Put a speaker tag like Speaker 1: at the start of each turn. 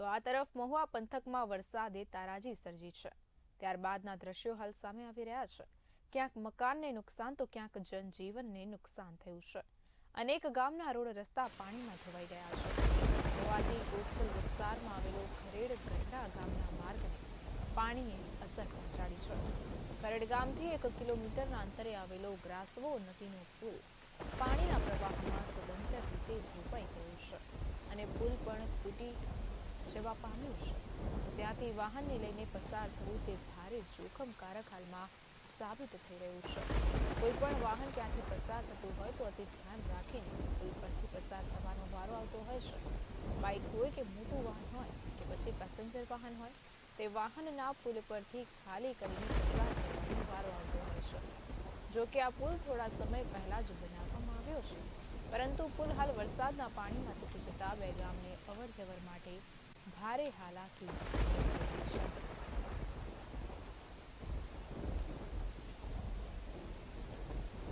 Speaker 1: તો આ તરફ મહુવા પંથકમાં વરસાદે તારાજી સર્જી છે. ત્યારબાદના દ્રશ્યો હાલ સામે આવી રહ્યા છે. ક્યાંક મકાનને નુકસાન તો ક્યાંક જનજીવનને નુકસાન થયું છે. અનેક ગામના રોડ રસ્તા પાણીમાં ધોવાઈ ગયા છે. મહુવાથી કોસ્ટલ વિસ્તારમાં આવેલો ખરેડ ગંડા ગામના માર્ગને પાણીએ અસર પહોંચાડી છે. ખરેડ ગામથી એક કિલોમીટરના અંતરે આવેલો ગ્રાસવો નદીનો પુલ પાણીના પ્રવાહમાં સ્વતંત્ર રીતે ધોપાઈ ગયો છે. અને પુલ પણ તૂટી જવા પામ્યું છે ત્યાંથી વાહનને લઈને પસાર થવું તે ભારે જોખમકારક હાલમાં સાબિત થઈ રહ્યું છે. કોઈ પણ વાહન ક્યાંથી પસાર થતું હોય તો અતિ ધ્યાન રાખીને પુલ પરથી પસાર થવાનો વારો આવતો હોય છે. બાઇક હોય કે મોટું વાહન હોય કે પછી પેસેન્જર વાહન હોય, તે વાહનના પુલ પરથી ખાલી કરીને પસાર થવાનો વારો આવતો હોય છે. જો કે આ પુલ થોડા સમય પહેલા જ બનાવવામાં આવ્યો છે. પરંતુ પુલ હાલ વરસાદના પાણીમાં તૂટી જતા બે ગામને અવર જવર માટે ભારે હાલાકી.